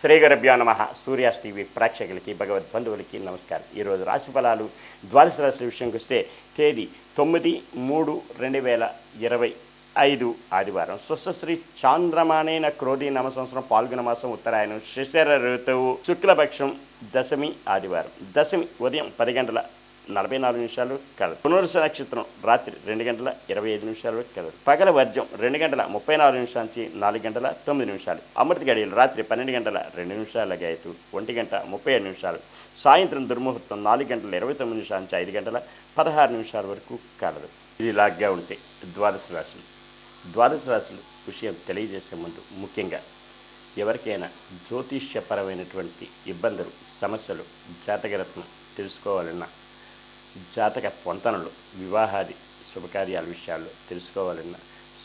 శ్రీగరభ్యో నమ. సూర్యాస్ టీవీ ప్రేక్షకులకి భగవద్ బంధువులకి నమస్కారం. ఈరోజు రాశి ఫలాలు ద్వాదశ రాశుల విషయంకి వస్తే తేదీ తొమ్మిది మూడు రెండు వేల ఇరవై ఐదు ఆదివారం. స్వస్థశ్రీ చాంద్రమానేన క్రోధి నమ సంవత్సరం పాల్గొన మాసం ఉత్తరాయణం శిశిర ఋతువు శుక్లపక్షం దశమి ఆదివారం. దశమి ఉదయం పది గంటల నలభై నాలుగు నిమిషాలు కలదు. పునరుస నక్షత్రం రాత్రి రెండు గంటల ఇరవై ఐదు నిమిషాలు కలదు. పగల వర్జం రెండు గంటల ముప్పై నాలుగు నిమిషాల నుంచి నాలుగు గంటల తొమ్మిది నిమిషాలు. అమృత గడియలు రాత్రి పన్నెండు గంటల రెండు నిమిషాల గాయతు ఒంటి గంట ముప్పై ఐదు నిమిషాలు. సాయంత్రం దుర్ముహూర్తం నాలుగు గంటల ఇరవై తొమ్మిది నిమిషాల నుంచి ఐదు గంటల పదహారు నిమిషాల వరకు కలదు. ఇది లాగ్గా ఉంటే ద్వాదశ రాశులు. ద్వాదశ రాశులు విషయం తెలియజేసే ముందు ముఖ్యంగా ఎవరికైనా జ్యోతిష్యపరమైనటువంటి ఇబ్బందులు సమస్యలు జాతకరత్నం తెలుసుకోవాలన్నా జాతక పొంతనలు వివాహాది శుభకార్యాల విషయాల్లో తెలుసుకోవాలన్నా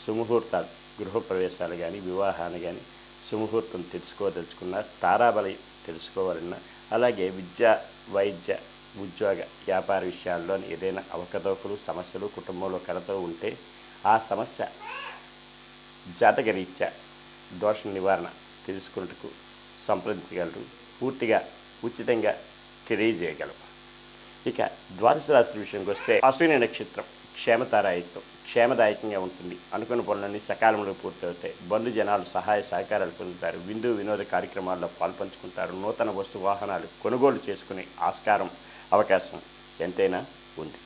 సుముహూర్తాలు గృహప్రవేశాలు కానీ వివాహాన్ని కానీ సుముహూర్తం తెలుసుకోదలుచుకున్న తారాబలి తెలుసుకోవాలన్నా అలాగే విద్య వైద్య ఉద్యోగ వ్యాపార విషయాల్లోని ఏదైనా అవకతవకలు సమస్యలు కుటుంబంలో కలతో ఉంటే ఆ సమస్య జాతక రీత్యా దోష నివారణ తెలుసుకున్నట్టుకు సంప్రదించగలరు. పూర్తిగా ఉచితంగా తెలియజేయగలరు. ఇక ద్వాదశ రాశి విషయంకి వస్తే అశ్విని నక్షత్రం క్షేమతారాయిత్వం క్షేమదాయకంగా ఉంటుంది. అనుకున్న పనులన్నీ సకాలంలో పూర్తవుతాయి. బంధు జనాలు సహాయ సహకారాలు పొందుతారు. విందు వినోద కార్యక్రమాల్లో పాల్పంచుకుంటారు. నూతన వస్తు వాహనాలు కొనుగోలు చేసుకునే ఆస్కారం అవకాశం ఎంతైనా ఉంది.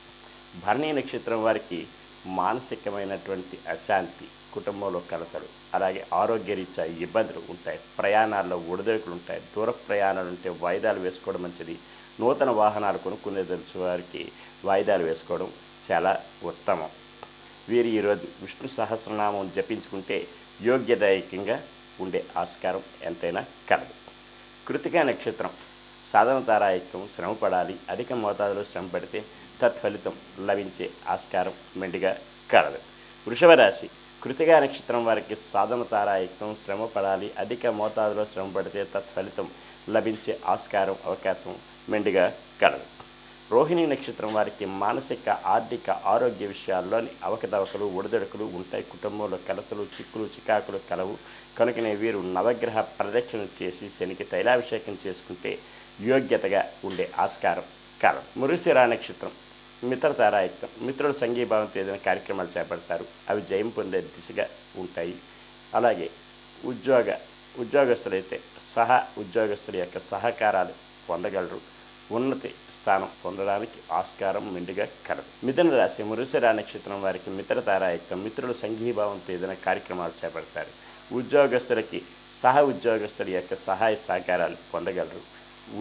భరణీ నక్షత్రం వారికి మానసికమైనటువంటి అశాంతి కుటుంబంలో కలతలు అలాగే ఆరోగ్యరీత్యా ఇబ్బందులు ఉంటాయి. ప్రయాణాల్లో ఒడిదొడుకులు ఉంటాయి. దూర ప్రయాణాలు ఉంటే వాయిదాలు వేసుకోవడం మంచిది. నూతన వాహనాలు కొనుక్కునే తెలుసు వారికి వాయిదాలు వేసుకోవడం చాలా ఉత్తమం. వీరు ఈరోజు విష్ణు సహస్రనామం జపించుకుంటే యోగ్యదాయకంగా ఉండే ఆస్కారం ఎంతైనా కలదు. కృతికా నక్షత్రం సాధన తారాయత్వం శ్రమ పడాలి అధిక మోతాదులో శ్రమ పడితే తత్ఫలితం లభించే ఆస్కారం మెండుగా కలదు. వృషభ రాశి కృతిగా నక్షత్రం వారికి సాధన తారాయుక్తం శ్రమ పడాలి అధిక మోతాదులో శ్రమ పడితే తత్ఫలితం లభించే ఆస్కారం అవకాశం మెండుగా కలదు. రోహిణి నక్షత్రం వారికి మానసిక ఆర్థిక ఆరోగ్య విషయాల్లోని అవకతవకలు ఒడిదొడుకులు ఉంటాయి. కుటుంబంలో కలతలు చిక్కులు చికాకులు కలవు. కనుకనే వీరు నవగ్రహ ప్రదక్షిణ చేసి శనికి తైలాభిషేకం చేసుకుంటే యోగ్యతగా ఉండే ఆస్కారం కలదు. మురుసిరా నక్షత్రం మిత్రతారాయత్వం మిత్రుల సంఘీభావంతో ఏదైనా కార్యక్రమాలు చేపడతారు. అవి జయం పొందే దిశగా ఉంటాయి. అలాగే ఉద్యోగ ఉద్యోగస్తులైతే సహా ఉద్యోగస్తుల యొక్క సహకారాలు పొందగలరు. ఉన్నతి స్థానం పొందడానికి ఆస్కారం మెండుగా కలదు. మిథున రాశి మురుసరా నక్షత్రం వారికి మిత్రతారాయుక్తం మిత్రుల సంఘీభావంతో ఏదైనా కార్యక్రమాలు చేపడతారు. ఉద్యోగస్తులకి సహ ఉద్యోగస్తుల యొక్క సహాయ సహకారాలు పొందగలరు.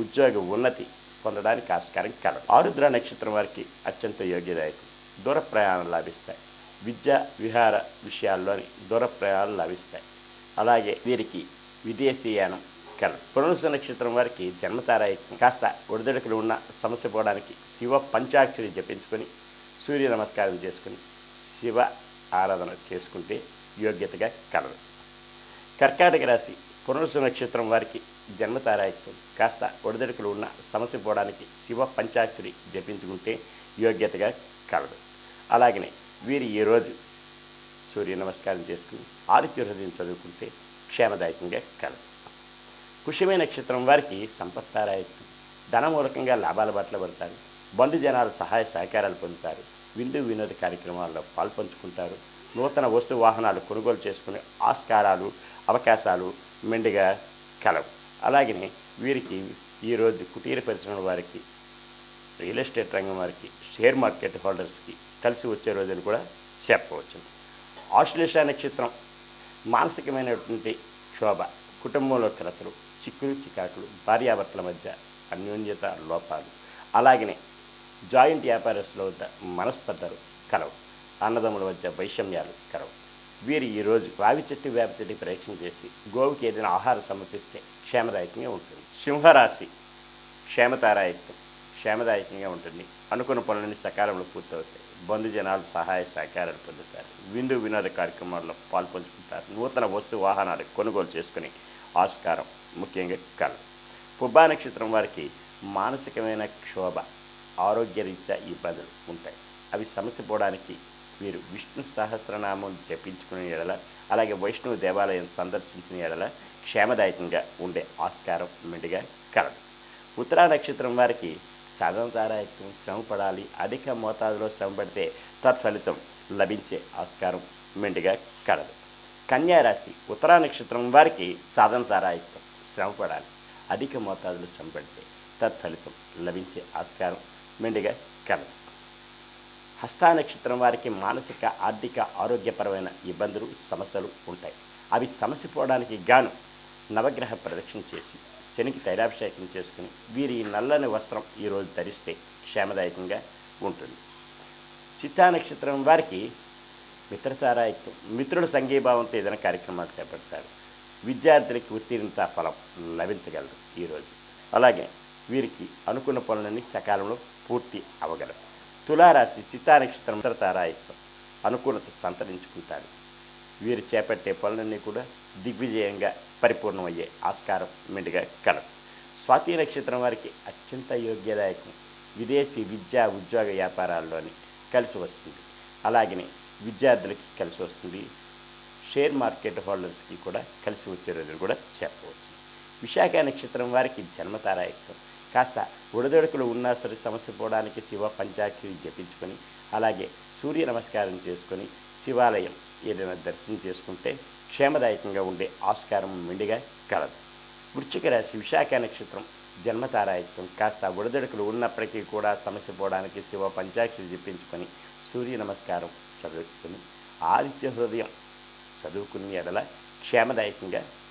ఉద్యోగ ఉన్నతి పొందడానికి ఆస్కారం కలదు ఆరుద్ర నక్షత్రం వారికి అత్యంత యోగ్యదాయకం దూర ప్రయాణాలు లాభిస్తాయి. విద్య విహార విషయాల్లోని దూర ప్రయాణాలు లాభిస్తాయి. అలాగే వీరికి విదేశీయానం కలదు పునరుస నక్షత్రం వారికి జన్మతారాయకం కాస్త ఒడిదొడుకులు ఉన్న సమస్య పోవడానికి శివ పంచాక్షరి జపించుకొని సూర్య నమస్కారం చేసుకుని శివ ఆరాధన చేసుకుంటే యోగ్యతగా కలదు కర్కాటక రాశి పునరుసు నక్షత్రం వారికి జన్మతారాయకం కాస్త ఒడిదడుకులు ఉన్న సమస్య పోవడానికి శివ పంచాక్షరి జపించుకుంటే యోగ్యతగా కలదు. అలాగనే వీరు ఈరోజు సూర్య నమస్కారం చేసుకుని ఆదిత్య హృదయం చదువుకుంటే క్షేమదాయకంగా కలదు. కుషమే నక్షత్రం వారికి సంపత్తారాయత్వం ధనమూలకంగా లాభాల బట్ల పడతారు. బంధుజనాలు సహాయ సహకారాలు పొందుతారు. విందు వినోద కార్యక్రమాల్లో పాల్పంచుకుంటారు. నూతన వస్తు వాహనాలు కొనుగోలు చేసుకునే ఆస్కారాలు అవకాశాలు మెండుగా కలవు. అలాగనే వీరికి ఈరోజు కుటీర పరిశ్రమల వారికి రియల్ ఎస్టేట్ రంగం వారికి షేర్ మార్కెట్ హోల్డర్స్కి కలిసి వచ్చే రోజులు కూడా చెప్పవచ్చు. ఆశ్లేష నక్షత్రం మానసికమైనటువంటి క్షోభ కుటుంబంలో కలతలు చిక్కులు చికాకులు భార్యాభర్తల మధ్య అన్యోన్యత లోపాలు. అలాగనే జాయింట్ వ్యాపారస్తుల వద్ద మనస్పర్ధలు కలవు. అన్నదమ్ముల మధ్య వైషమ్యాలు కలవు. వీరు ఈరోజు రావి చెట్టు వేప చెట్టు చేసి గోవుకి ఏదైనా ఆహారం సమర్పిస్తే క్షేమదాయకంగా ఉంటుంది. సింహరాశి క్షేమతారాయకం క్షేమదాయకంగా ఉంటుంది. అనుకున్న పనులన్నీ సకాలంలో పూర్తవుతాయి. బంధుజనాలు సహాయ సహకారాలు పొందుతారు. విందు వినోద కార్యక్రమాల్లో పాల్పంచుకుంటారు. నూతన వస్తు వాహనాలు కొనుగోలు చేసుకుని ఆస్కారం ముఖ్యంగా కళ. పుబ్బా నక్షత్రం వారికి మానసికమైన క్షోభ ఆరోగ్యరీత్యా ఇబ్బందులు ఉంటాయి. అవి సమస్య పోవడానికి మీరు విష్ణు సహస్రనామం జపించుకునే ఎడల అలాగే వైష్ణవ దేవాలయం సందర్శించిన ఎడల క్షేమదాయకంగా ఉండే ఆస్కారం మెండుగా కలదు. ఉత్తరా నక్షత్రం వారికి సాధనతారాయకం శ్రమ పడాలి అధిక మోతాదులో శ్రమ పడితే తత్ఫలితం లభించే ఆస్కారం మెండుగా కలదు. కన్యారాశి ఉత్తరా నక్షత్రం వారికి సాధనతారాయకం శ్రమ పడాలి అధిక మోతాదులో శ్రమ పడితే తత్ఫలితం లభించే ఆస్కారం మెండుగా కలదు. హస్తా నక్షత్రం వారికి మానసిక ఆర్థిక ఆరోగ్యపరమైన ఇబ్బందులు సమస్యలు ఉంటాయి. అవి సమస్య పోవడానికి గాను నవగ్రహ ప్రదక్షిణ చేసి శనికి తైలాభిషేకం చేసుకుని వీరి నల్లని వస్త్రం ఈరోజు ధరిస్తే క్షేమదాయకంగా ఉంటుంది. చిత్తా నక్షత్రం వారికి మిత్రతారాయకం మిత్రుల సంఘీభావంతో ఏదైనా కార్యక్రమాలు చేపడతారు. విద్యార్థులకి ఉత్తీర్ణత ఫలం లభించగలరు ఈరోజు అలాగే వీరికి అనుకున్న పనులన్నీ సకాలంలో పూర్తి అవగలరు తులారాశి చిత్తా నక్షత్రం అనుకూలత సంతరించుకుంటారు. వీరు చేపట్టే పనులన్నీ కూడా దిగ్విజయంగా పరిపూర్ణమయ్యే ఆస్కారం మెండుగా కలదు. స్వాతి నక్షత్రం వారికి అత్యంత యోగ్యదాయకం. విదేశీ విద్యా ఉద్యోగ వ్యాపారాల్లోని కలిసి వస్తుంది. అలాగనే విద్యార్థులకి కలిసి వస్తుంది. షేర్ మార్కెట్ హోల్డర్స్కి కూడా కలిసి వచ్చే రోజులు కూడా చెప్పవచ్చు. విశాఖ నక్షత్రం వారికి జన్మతారాయత్వం. కాస్త ఉడదొడుకులు ఉన్నా సరే సమస్య పోవడానికి శివ పంచాక్షరి జపించుకొని అలాగే సూర్య నమస్కారం చేసుకొని శివాలయం ఏదైనా దర్శనం చేసుకుంటే క్షేమదాయకంగా ఉండే ఆస్కారం మెండుగా కలదు. వృశ్చిక రాశి విశాఖ నక్షత్రం జన్మతారాయత్వం కాస్త ఉడదొడుకులు ఉన్నప్పటికీ కూడా సమస్య పోవడానికి శివ పంచాక్షరి జపించుకొని సూర్య నమస్కారం చదువుకుని ఆదిత్య హృదయం చదువుకుని ఎడల క్షేమదాయకంగా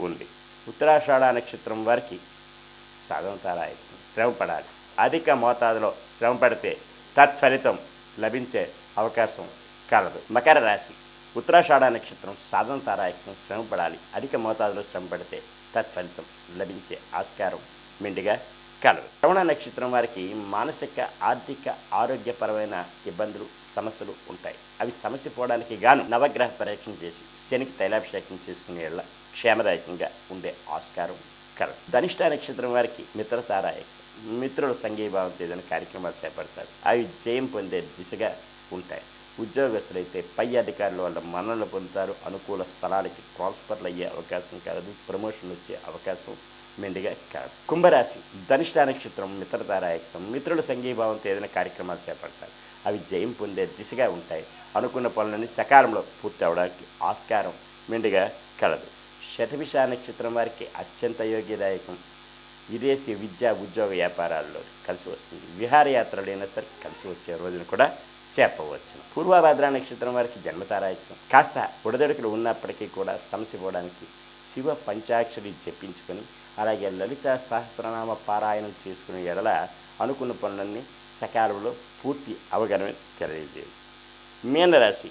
ఉంది. ఉత్తరాషాఢ నక్షత్రం వారికి సాధనతారాయి శ్రమ పడాలి. అధిక మోతాదులో శ్రమ పడితే తత్ఫలితం లభించే అవకాశం కలదు. మకర రాశి. ఉత్తరాషాఢ నక్షత్రం సాధన తారాయకం శ్రమ పడాలి. అధిక మోతాదులో శ్రమ పడితే తత్ఫలితం లభించే ఆస్కారం మెండుగా కలదు. శ్రవణ నక్షత్రం వారికి మానసిక ఆర్థిక ఆరోగ్యపరమైన ఇబ్బందులు సమస్యలు ఉంటాయి. అవి సమస్య పోవడానికి గాను నవగ్రహ పరీక్షణ చేసి శనికి తైలాభిషేకం చేసుకునే క్షేమదాయకంగా ఉండే ఆస్కారం కలదు. ధనిష్ట నక్షత్రం వారికి మిత్రతారాయకం మిత్రుల సంఘీభావంతో చేసిన కార్యక్రమాలు చేపడతారు. అవి జయం పొందే దిశగా ఉంటాయి. ఉద్యోగస్తులైతే పై అధికారుల వల్ల మన్నలు పొందుతారు. అనుకూల స్థలాలకి ట్రాన్స్ఫర్లు అయ్యే అవకాశం కలదు. ప్రమోషన్ వచ్చే అవకాశం మెండుగా కాదు కుంభరాశి ధనిష్ట నక్షత్రం మిత్రతారాయకం మిత్రుల సంఘీభావంతో ఏదైనా కార్యక్రమాలు చేపడతారు. అవి జయం పొందే దిశగా ఉంటాయి. అనుకున్న పనులన్నీ సకాలంలో పూర్తి అవడానికి ఆస్కారం మెండుగా కలదు. శతభిష నక్షత్రం వారికి అత్యంత యోగ్యదాయకం. విదేశీ విద్యా ఉద్యోగ వ్యాపారాల్లో కలిసి వస్తుంది. విహారయాత్రలైనా సరే కలిసి వచ్చే రోజును కూడా చెప్పవచ్చు పూర్వభద్ర నక్షత్రం వారికి జన్మతారాయకం కాస్త ఉడదడుకులు ఉన్నప్పటికీ కూడా సమస్య పోవడానికి శివ పంచాక్షరి జపించుకొని అలాగే లలిత సహస్రనామ పారాయణం చేసుకునే ఎడల అనుకున్న పనులన్నీ సకాలంలో పూర్తి అవగాహన తెలియజేయదు మీనరాశి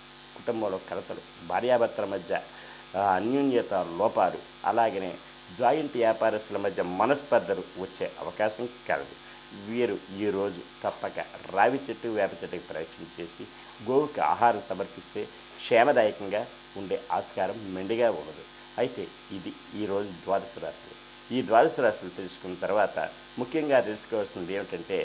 కుటుంబంలో కలతలు భార్యాభర్తల మధ్య అన్యూన్యత లోపాలు అలాగనే జాయింట్ వ్యాపారస్తుల మధ్య మనస్పర్ధలు వచ్చే అవకాశం కలదు. వీరు ఈరోజు తప్పక రావి చెట్టు వేప చెట్టుకి ప్రయత్నం చేసి గోవుకి ఆహారం సమర్పిస్తే క్షేమదాయకంగా ఉండే ఆస్కారం మెండుగా ఉండదు. అయితే ఇది ఈరోజు ద్వాదశ రాశులు. ఈ ద్వాదశ రాశులు తెలుసుకున్న తర్వాత ముఖ్యంగా తెలుసుకోవాల్సింది ఏమిటంటే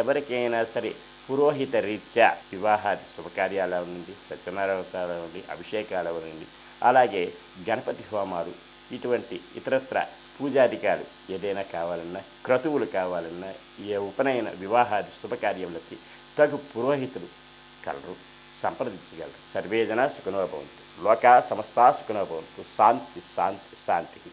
ఎవరికైనా సరే పురోహిత రీత్యా వివాహాది శుభకార్యాలు అవనండి సత్యనారాయణ అవనండి అభిషేకాలు అవనండి అలాగే గణపతి హోమాలు ఇటువంటి ఇతరత్ర పూజాధికాలు ఏదైనా కావాలన్నా క్రతువులు కావాలన్నా ఏ ఉపనయన వివాహాది శుభకార్యములకి తగు పురోహితులు కలరు సంప్రదించగలరు. సర్వే జన సుఖనోభవంతు లోకా సమస్తా సుఖనోభవంతు శాంతి శాంతి శాంతికి.